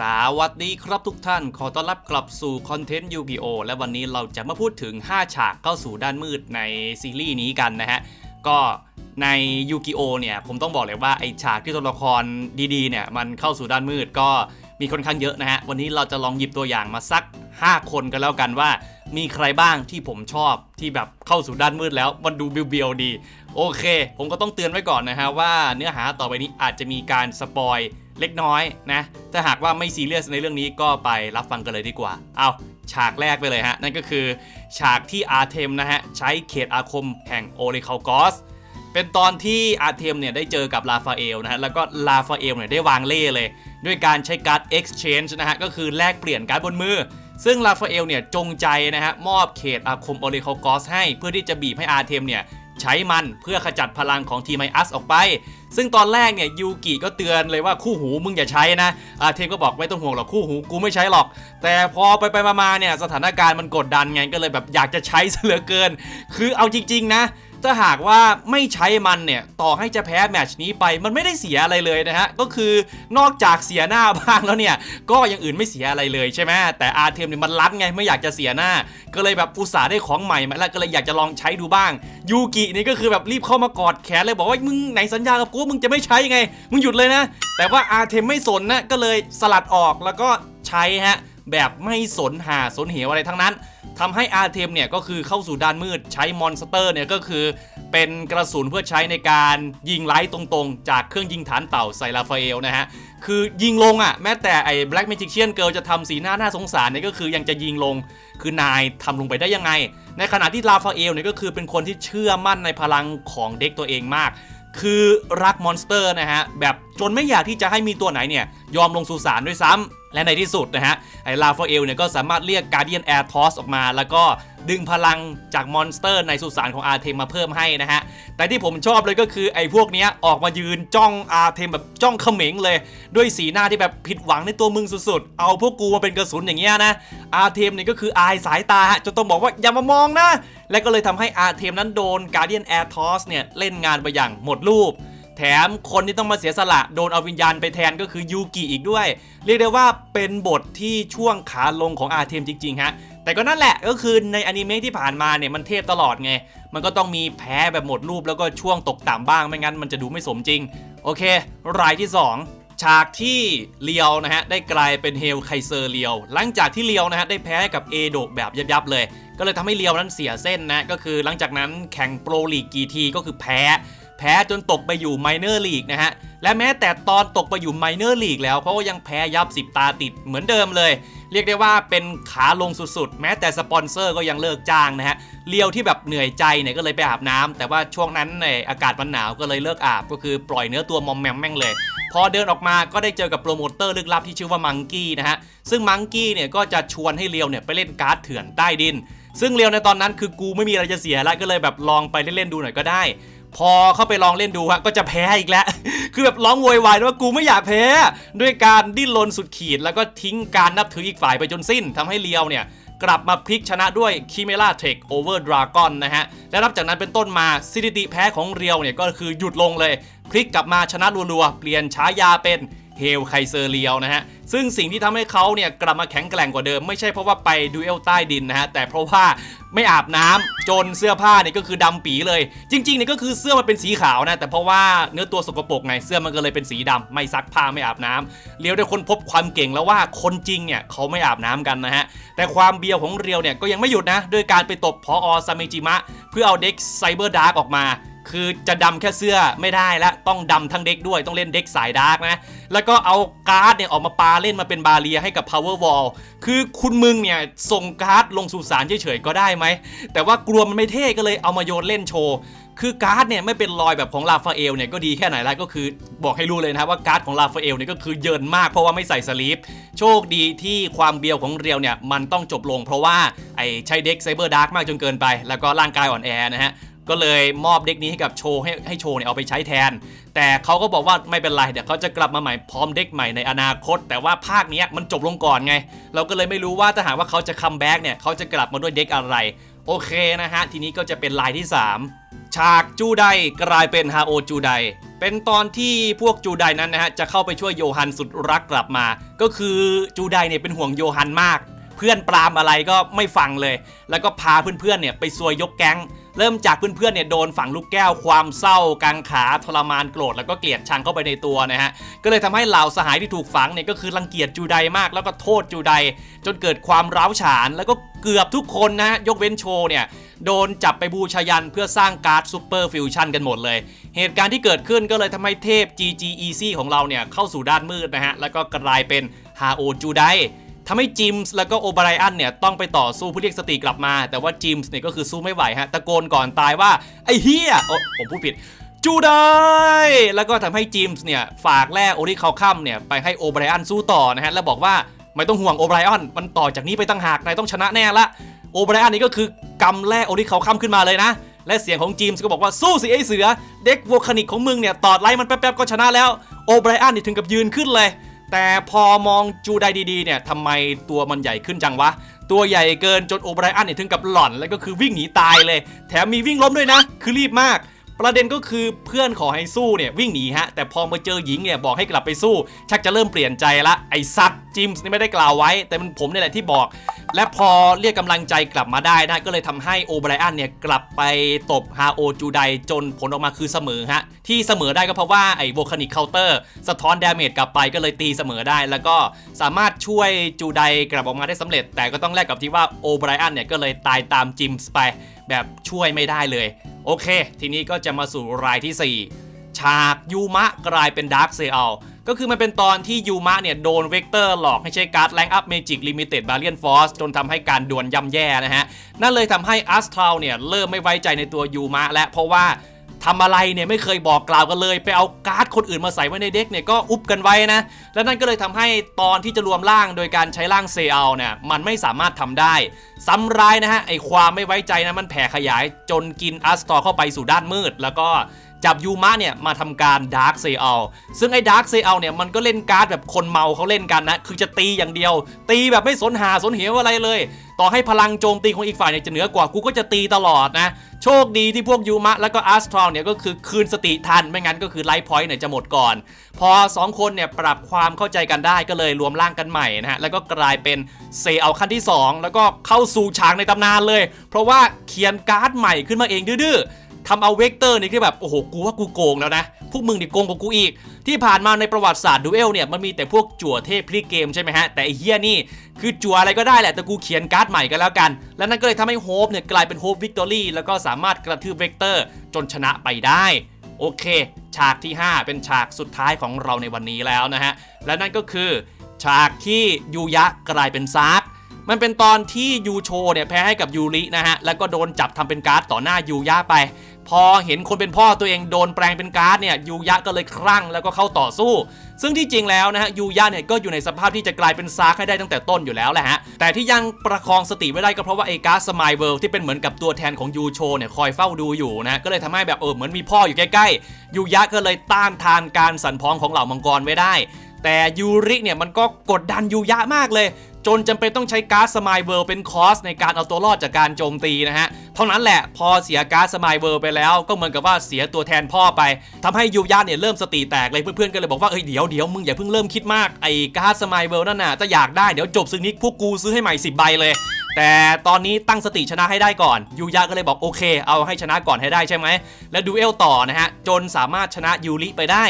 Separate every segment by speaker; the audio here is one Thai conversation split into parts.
Speaker 1: สวัสดีครับทุกท่าน ขอต้อนรับกลับสู่คอนเทนต์ยูกิโอและวันนี้เราจะมาพูดถึง 5 ฉากเข้าสู่ด้านมืดในซีรีส์นี้กันนะฮะ ก็ในยูกิโอเนี่ยผมต้องบอกเลยว่าไอฉากที่ตัวละครดีๆเนี่ยมันเข้าสู่ด้านมืดก็มีค่อนข้างเยอะนะฮะ วันนี้เราจะลองหยิบตัวอย่างมาสัก 5 คนกันแล้วกันว่า มีใครบ้างที่ผมชอบที่แบบเข้าสู่ด้านมืดแล้วมันดูเบียวๆดี โอเค ผมก็ต้องเตือนไว้ก่อนนะฮะว่าเนื้อหาต่อไปนี้อาจจะมีการสปอย เล็กน้อยนะ ถ้าหากว่าไม่ซีเรียสในเรื่องนี้ก็ไปรับฟังกันเลยดีกว่า เอาฉากแรกไปเลยฮะ นั่นก็คือฉากที่อาร์เทมนะฮะ ใช้เขตอาคมแห่งโอริคาลกอสเป็นตอนที่อาร์เทมเนี่ยได้เจอกับลาฟาเอลนะฮะ แล้วก็ลาฟาเอลเนี่ยได้วางเล่เลย ด้วยการใช้การ์ด Exchange นะฮะ ก็คือแลกเปลี่ยนการ์ดบนมือ ซึ่งลาฟาเอลเนี่ยจงใจนะฮะมอบเขตอาคมโอริคาลกอสให้เพื่อที่จะบีบให้อาร์เทมเนี่ยใช้มันเพื่อขจัดพลังของทีมไมอัสออกไป ซึ่งตอนแรกเนี่ยยูกิก็เตือนเลยว่าคู่หูมึงอย่าใช้นะอาเทมก็บอกไม่ต้องห่วงหรอกคู่หูกูไม่ใช้หรอก แต่พอไปไปมาเนี่ยสถานการณ์มันกดดันไงก็เลยแบบอยากจะใช้เสือเกิน คือเอาจริง ๆ นะ ถ้าหากว่าไม่ใช้มันเนี่ย ต่อให้จะแพ้แมตชนี้ไป มันไม่ได้เสียอะไรเลยนะฮะ ก็คือนอกจากเสียหน้าบ้างแล้วเนี่ย ก็ย่างอื่นไม่เสียอะไรเลยใช่ไหมแต่อาเทมเนี่ยมันรัดไงไม่อยากจะเสียหน้า ก็เลยแบบอุตส่าห์ได้ของใหม่มาแล้วก็เลยอยากจะลองใช้ดูบ้างยูกินี่ก็คือแบบรีบเข้ามากอดแขนเลยบอกว่ามึงไหนสัญญากับกูว่ามึงจะไม่ใช้ไง มึงหยุดเลยนะ แต่ว่าอาเทมไม่สนนะก็เลยสลัดออกแล้วก็ใช้ฮะ แบบไม่สนหาสนเหวอะไรทั้งนั้นทำให้อาร์เทมเนี่ยก็คือเข้าสู่ด้านมืดใช้มอนสเตอร์เนี่ยก็คือเป็นกระสุนเพื่อใช้ในการยิงไล่ตรงๆ จากเครื่องยิงฐานเต่าใส่ลาฟาเอลนะฮะ คือยิงลงอะ่ะ แม้แต่ไอ้ Black Magician Girl จะทำสีหน้าน่าสงสารเนี่ยก็คือยังจะยิงลง คือนายทำลงไปได้ยังไง ในขณะที่ลาฟาเอลเนี่ยก็คือเป็นคนที่เชื่อมั่นในพลังของเด็กตัวเองมาก คือรักมอนสเตอร์นะฮะ แบบจนไม่อยากที่จะให้มีตัวไหนเนี่ยยอมลงสู่สารด้วยซ้ำ และในที่สุดนะฮะไอ้ลาฟาเอลเนี่ยก็สามารถเรียกการเดียนแอร์ทอสออกมา แล้วก็ดึงพลังจากมอนสเตอร์ในสุสานของอาร์เทมมาเพิ่มให้นะฮะ แต่ที่ผมชอบเลยก็คือไอ้พวกเนี้ยออกมายืนจ้องอาร์เทมแบบจ้องเขม็งเลย ด้วยสีหน้าที่แบบผิดหวังในตัวมึงสุดๆ เอาพวกกูมาเป็นกระสุนอย่างเงี้ยนะ อาร์เทมเนี่ยก็คืออายสายตาจนต้องบอกว่าอย่ามามองนะ และก็เลยทำให้อาร์เทมนั้นโดนการเดียนแอร์ทอสเนี่ยเล่นงานไปอย่างหมดรูป แถมคนที่ต้องมาเสียสละโดนเอาวิญญาณไปแทนก็คือยูกิอีกด้วย เรียกได้ว่าเป็นบทที่ช่วงขาลงของอาเทมจริงๆฮะแต่ก็นั่นแหละก็คือในอนิเมะที่ผ่านมาเนี่ยมันเทพตลอดไง มันก็ต้องมีแพ้แบบหมดรูปแล้วก็ช่วงตกต่ำบ้างไม่งั้นมันจะดูไม่สมจริง โอเค รายที่ 2ฉากที่เลียวนะฮะได้กลายเป็นเฮลไคเซอร์เลียว หลังจากที่เลียวนะฮะได้แพ้กับเอโดะแบบยับๆเลย ก็เลยทำให้เลียวนั้นเสียเส้นนะก็คือหลังจากนั้นแข่งโปรลีกกี่ทีก็คือแพ้ แพ้จนตกไปอยู่ไมเนอร์ลีกนะฮะ และแม้แต่ตอนตกไปอยู่ไมเนอร์ลีกแล้วเขาก็ยังแพ้ยับ10ตาติดเหมือนเดิมเลย เรียกได้ว่าเป็นขาลงสุดๆ แม้แต่สปอนเซอร์ก็ยังเลิกจ้างนะฮะเลียวที่แบบเหนื่อยใจเนี่ยก็เลยไปอาบน้ำแต่ว่าช่วงนั้นเนี่ยอากาศมันหนาวก็เลยเลิกอาบก็คือปล่อยเนื้อตัวมอมแมมแม่งเลยพอเดินออกมาก็ได้เจอกับโปรโมเตอร์ลึกลับที่ชื่อว่ามังกี้นะฮะ ซึ่งมังกี้เนี่ยก็จะชวนให้เลียวเนี่ยไปเล่นการ์ดเถื่อนใต้ดิน ซึ่งเลียวในตอนนั้นคือกูไม่มีอะไรจะเสียแล้วก็เลยแบบลองไปเล่นๆดูหน่อยก็ได้ พอเข้าไปลองเล่นดูฮะก็จะแพ้อีกแล้ว คือแบบร้องโวยวายว่ากูไม่อยากแพ้ ด้วยการดิ้นรนสุดขีด แล้วก็ทิ้งการนับถืออีกฝ่ายไปจนสิ้นทำให้เลียวเนี่ยกลับมาพลิกชนะด้วย k i m e r a Tech Over Dragon นะฮะ และนับจากนั้นเป็นต้นมาสถิติแพ้ของเรียวเนี่ยก็คือหยุดลงเลย พลิกกลับมาชนะรัวๆ เปลี่ยนฉายาเป็น เฮลไคเซอร์เลียวนะฮะ ซึ่งสิ่งที่ทำให้เขาเนี่ยกลับมาแข็งแกร่งกว่าเดิม ไม่ใช่เพราะว่าไปดูเอลใต้ดินนะฮะ แต่เพราะว่าไม่อาบน้ำจนเสื้อผ้าเนี่ยก็คือดำปีเลย จริงๆเนี่ยก็คือเสื้อมันเป็นสีขาวนะ แต่เพราะว่าเนื้อตัวสกปรกไงเสื้อมันก็เลยเป็นสีดำไม่ซักผ้าไม่อาบน้ำเรียวได้คนพบความเก่งแล้วว่าคนจริงเนี่ยเขาไม่อาบน้ำกันนะฮะแต่ความเบียวของเรียวเนี่ยก็ยังไม่หยุดนะด้วยการไปตบพออซาเมจิมะ เพื่อเอาเด็กไซเบอร์ดาร์กออกมา คือจะดำแค่เสื้อไม่ได้ละต้องดำทั้งเด็กด้วยต้องเล่นเด็กสายดาร์กนะ แล้วก็เอาการ์ดเนี่ยออกมาปาเล่นมาเป็นบาเรียให้กับ Power Wall คือคุณมึงเนี่ยส่งการ์ดลงสู่สารเฉยๆก็ได้ไหม แต่ว่ากลัวมันไม่เท่ก็เลยเอามาโยนเล่นโชว์คือการ์ดเนี่ยไม่เป็นรอยแบบของลาฟาเอลเนี่ยก็ดีแค่ไหนแล้วก็คือบอกให้รู้เลยนะว่าการ์ดของลาฟาเอลเนี่ยก็คือเยินมากเพราะว่าไม่ใส่สลีปโชคดีที่ความเบียวของเรียวเนี่ยมันต้องจบลง เพราะว่าไอ้ใช้เด็กไซเบอร์ดาร์กมากจนเกินไป แล้วก็ร่างกายอ่อนแอนะฮะ ก็เลยมอบเด็กนี้ให้กับโชว์ให้ให้โชว์เนี่ยเอาไปใช้แทน แต่เขาก็บอกว่าไม่เป็นไรเดี๋ยวเขาจะกลับมาใหม่พร้อมเด็กใหม่ในอนาคต แต่ว่าภาคนี้มันจบลงก่อนไง เราก็เลยไม่รู้ว่าถ้าหากว่าเขาจะคัมแบ็กเนี่ยเขาจะกลับมาด้วยเด็กอะไร โอเคนะฮะ ทีนี้ก็จะเป็นลายที่ 3 ฉากจูไดกลายเป็นฮาโอจูไดเป็นตอนที่พวกจูไดนั้นนะฮะจะเข้าไปช่วยโยฮันสุดรักกลับมา ก็คือจูไดเนี่ยเป็นห่วงโยฮันมาก เพื่อนปรามอะไรก็ไม่ฟังเลย แล้วก็พาเพื่อนๆเนี่ยไปซวยยกแก๊ง เริ่มจากเพื่อนๆเนี่ยโดนฝังลูกแก้วความเศร้ากังขาทรมานโกรธแล้วก็เกลียดชังเข้าไปในตัวนะฮะก็เลยทำให้เหล่าสหายที่ถูกฝังเนี่ยก็คือรังเกียจจูไดมาก แล้วก็โทษจูไดจนเกิดความร้าวฉาน แล้วก็เกือบทุกคนนะฮะยกเว้นโชเนี่ยโดนจับไปบูชายันเพื่อสร้างการ์ดซูเปอร์ฟิวชั่นกันหมดเลย เหตุการณ์ที่เกิดขึ้นก็เลยทำให้เทพ GG Easy ของเราเนี่ยเข้าสู่ด้านมืดนะฮะ แล้วก็กลายเป็นฮาโอจูได ทำให้จิมส์แล้วก็โอไบรอันเนี่ยต้องไปต่อสู้เพื่อเรียกสติกลับมา แต่ว่าจิมส์เนี่ยก็คือสู้ไม่ไหวฮะตะโกนก่อนตายว่าไอ้เฮียโอ้ผมพูดผิดจูไดแล้วก็ทำให้จิมส์เนี่ยฝากแร่โอริคาคัมเนี่ยไปให้โอไบรอันสู้ต่อนะฮะแล้วบอกว่าไม่ต้องห่วงโอไบรอันมันต่อจากนี้ไปตั้งหากนายต้องชนะแน่ละโอไบรอันนี่ก็คือกำแร่โอริเขาค้ำขึ้นมาเลยนะและเสียงของจีมส์ก็บอกว่าสู้สิไอเสือ เด็กโวลคานิกของมึงเนี่ยตอดไล่มันแป๊บๆก็ชนะแล้วโอไบรอันนี่ถึงกับยืนขึ้นเลย แต่พอมองจูไดดีๆเนี่ยทำไมตัวมันใหญ่ขึ้นจังวะ ตัวใหญ่เกินจนโอไบรอันเนี่ยถึงกับหล่อนแล้วก็คือวิ่งหนีตายเลย แถมมีวิ่งล้มด้วยนะ คือรีบมาก ประเด็นก็คือเพื่อนขอให้สู้เนี่ยวิ่งหนีฮะแต่พอมาเจอหญิงเนี่ยบอกให้กลับไปสู้ ชักจะเริ่มเปลี่ยนใจละไอ้ซัดจิมส์นี่ไม่ได้กล่าวไว้ แต่มันผมนี่แหละที่บอก และพอเรียกกำลังใจกลับมาได้นะก็เลยทำให้โอไบรอันเนี่ยกลับไปตบฮาโอจูไดจนผลออกมาคือเสมอฮะที่เสมอได้ก็เพราะว่าไอ้โวคานิกเคาน์เตอร์สะท้อนดาเมจกลับไปก็เลยตีเสมอได้ แล้วก็สามารถช่วยจูไดกลับออกมาได้สำเร็จ แต่ก็ต้องแลกกับที่ว่าโอไบรอันเนี่ยก็เลยตายตามจิมส์ไป แบบช่วยไม่ได้เลย โอเค ทีนี้ก็จะมาสู่รายที่ 4 ฉากยูมะกลายเป็นดาร์คเซลก็คือมันเป็นตอนที่ยูมะเนี่ยโดนเวกเตอร์หลอกให้ใช้การ์ดแรงอัพเมจิกลิมิเต็ดบาเลียนฟอสจนทำให้การดวลย่ำแย่นะฮะ นั่นเลยทำให้อัสทราวเนี่ยเริ่มไม่ไว้ใจในตัวยูมะและเพราะว่า ทำอะไรเนี่ยไม่เคยบอกกล่าวกันเลย ไปเอาการ์ดคนอื่นมาใส่ไว้ในเด็กเนี่ยก็อุบกันไว้นะ และนั่นก็เลยทำให้ตอนที่จะรวมร่างโดยการใช้ร่างเซลเนี่ยมันไม่สามารถทำได้ ซ้ำร้ายนะฮะไอความไม่ไว้ใจนะมันแผ่ขยาย จนกินอัสตอร์เข้าไปสู่ด้านมืด แล้วก็จับยูมะเนี่ยมาทำการดาร์ z เซลซึ่งไอ้ดาร์ z เซลเนี่ยมันก็เล่นการ์ดแบบคนเมาเขาเล่นกันนะ คือจะตีอย่างเดียว ตีแบบไม่สนหาสนเหวอะไรเลยต่อให้พลังโจมตีของอีกฝ่ายเนี่ยจะเหนือกว่ากูก็จะตีตลอดนะ โชคดีที่พวกยูมะแล้วก็อัสตรอเนี่ยก็คือคืนสติทันไม่งั้นก็คือไลฟ์พอยต์เนี่ยจะหมดก่อน พอ 2 คนเนี่ยปรับความเข้าใจกันได้ก็เลยรวมร่างกันใหม่นะฮะแล้วก็กลายเป็นเซลขั้นที่ 2 แล้วก็เข้าสู่ฉากในตำนานเลย เพราะว่าเขียนการ์ดใหม่ขึ้นมาเองดื้อทำเอาเวกเตอร์นี่คือแบบโอ้โหกูว่ากูโกงแล้วนะ พวกมึงนี่โกงกว่ากูอีก ที่ผ่านมาในประวัติศาสตร์ดูเอลเนี่ยมันมีแต่พวกจั่วเทพพลิกเกมใช่ไหมฮะ แต่ไอ้เฮียนี่ คือจั่วอะไรก็ได้แหละแต่กูเขียนการ์ดใหม่กันแล้วกัน และนั่นก็เลยทำให้โฮปเนี่ยกลายเป็นโฮปวิกตอรี่แล้วก็สามารถกระทืบเวกเตอร์จนชนะไปได้โอเค ฉากที่ 5 เป็นฉากสุดท้ายของเราในวันนี้แล้วนะฮะ และนั่นก็คือ ฉากที่ยูยะกลายเป็นซาร์กมันเป็นตอนที่ยูโชเนี่ยแพ้ให้กับยูรินะฮะ แล้วก็โดนจับทำเป็นการ์ดต่อหน้ายูยะไป พอเห็นคนเป็นพ่อตัวเองโดนแปลงเป็นการ์ดเนี่ยยูยะก็เลยคลั่งแล้วก็เข้าต่อสู้ ซึ่งที่จริงแล้วนะฮะยูยะเนี่ยก็อยู่ในสภาพที่จะกลายเป็นซาร์กให้ได้ตั้งแต่ต้นอยู่แล้วแหละฮะแต่ที่ยังประคองสติไว้ได้ก็เพราะว่าไอ้การ์ดสมายเวิลด์ที่เป็นเหมือนกับตัวแทนของยูโชเนี่ยคอยเฝ้าดูอยู่นะก็เลยทำให้แบบเออเหมือนมีพ่ออยู่ใกล้ๆยูยะก็เลยต้านทานการสั่นพ้องของเหล่ามังกรไว้ได้ แต่ยูริเนี่ยมันก็กดดันยูยะมากเลย จนจำเป็นต้องใช้การ์ดสมายเวิลด์เป็นคอสในการเอาตัวรอดจากการโจมตีนะฮะ เท่านั้นแหละพอเสียการ์ดสมายเวิลด์ไปแล้วก็เหมือนกับว่าเสียตัวแทนพ่อไปทำให้ยูยะเนี่ยเริ่มสติแตกเลยเพื่อนๆก็เลยบอกว่าเอ้ยเดี๋ยวเดี๋ยวมึงอย่าเพิ่งเริ่มคิดมากไอ้การ์ดสมายเวิลด์นั่นน่ะจะอยากได้เดี๋ยวจบซึงนิกพวกกูซื้อให้ใหม่10ใบเลยแต่ตอนนี้ตั้งสติชนะให้ได้ก่อนยูยะก็เลยบอกโอเค เอาให้ชนะก่อนให้ได้ใช่ไหม แล้วดูเอลต่อนะฮะ จนสามารถชนะยูริไปได้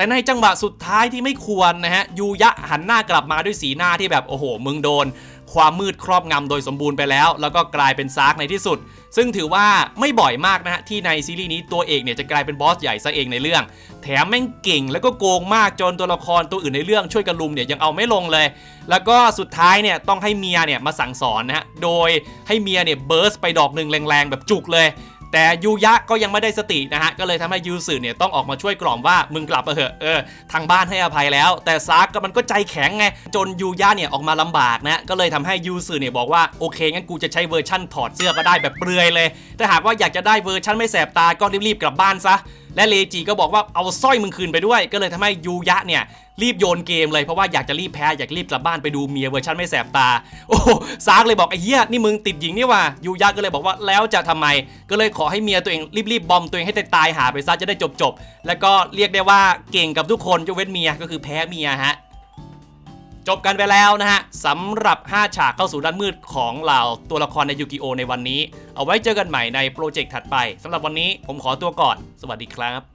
Speaker 1: แต่ในจังหวะสุดท้ายที่ไม่ควรนะฮะยูยะหันหน้ากลับมาด้วยสีหน้าที่แบบโอ้โห มึงโดน ความมืดครอบงำโดยสมบูรณ์ไปแล้ว แล้วก็กลายเป็นซากในที่สุด ซึ่งถือว่าไม่บ่อยมากนะฮะที่ในซีรีส์นี้ตัวเอกเนี่ยจะกลายเป็นบอสใหญ่ซะเองในเรื่อง แถมแม่งเก่งแล้วก็โกงมากจนตัวละครตัวอื่นในเรื่องช่วยกันลุมเนี่ยยังเอาไม่ลงเลย แล้วก็สุดท้ายเนี่ยต้องให้เมียเนี่ยมาสั่งสอนนะฮะโดยให้เมียเนี่ยเบิร์สไปดอกหนึ่งแรงๆแบบจุกเลย แต่ยูยะก็ยังไม่ได้สตินะฮะก็เลยทำให้ยูสึเนี่ยต้องออกมาช่วยกล่อมว่ามึงกลับมาเถอะเออทางบ้านให้อภัยแล้ว แต่ซากก็มันก็ใจแข็งไงจนยูยะเนี่ยออกมาลำบากนะก็เลยทำให้ยูสึเนี่ยบอกว่าโอเคงั้นกูจะใช้เวอร์ชั่นถอดเสื้อก็ได้แบบเปลือยเลยแต่หากว่าอยากจะได้เวอร์ชั่นไม่แสบตาก็รีบๆกลับบ้านซะ และเลจิก็บอกว่าเอาสร้อยมึงคืนไปด้วย ก็เลยทำให้ยูยะเนี่ยรีบโยนเกมเลยเพราะว่าอยากจะรีบแพ้อยากรีบกลับบ้านไปดูเมียเวอร์ชันไม่แสบตา โอ้ซาร์กเลยบอกไอ้เหี้ยนี่มึงติดหญิงนี่ว่ายูยะก็เลยบอกว่าแล้วจะทำไม ก็เลยขอให้เมียตัวเองรีบๆบอมตัวเองให้ตายๆหาไปซะจะได้จบๆแล้วก็เรียกได้ว่าเก่งกับทุกคนยกเว้นเมียก็คือแพ้เมียฮะ จบกันไปแล้วนะฮะสำหรับ 5 ฉากเข้าสู่ด้านมืดของเหล่าตัวละครในยูกิโอในวันนี้ เอาไว้เจอกันใหม่ในโปรเจกต์ถัดไปสำหรับวันนี้ผมขอตัวก่อน สวัสดีครับ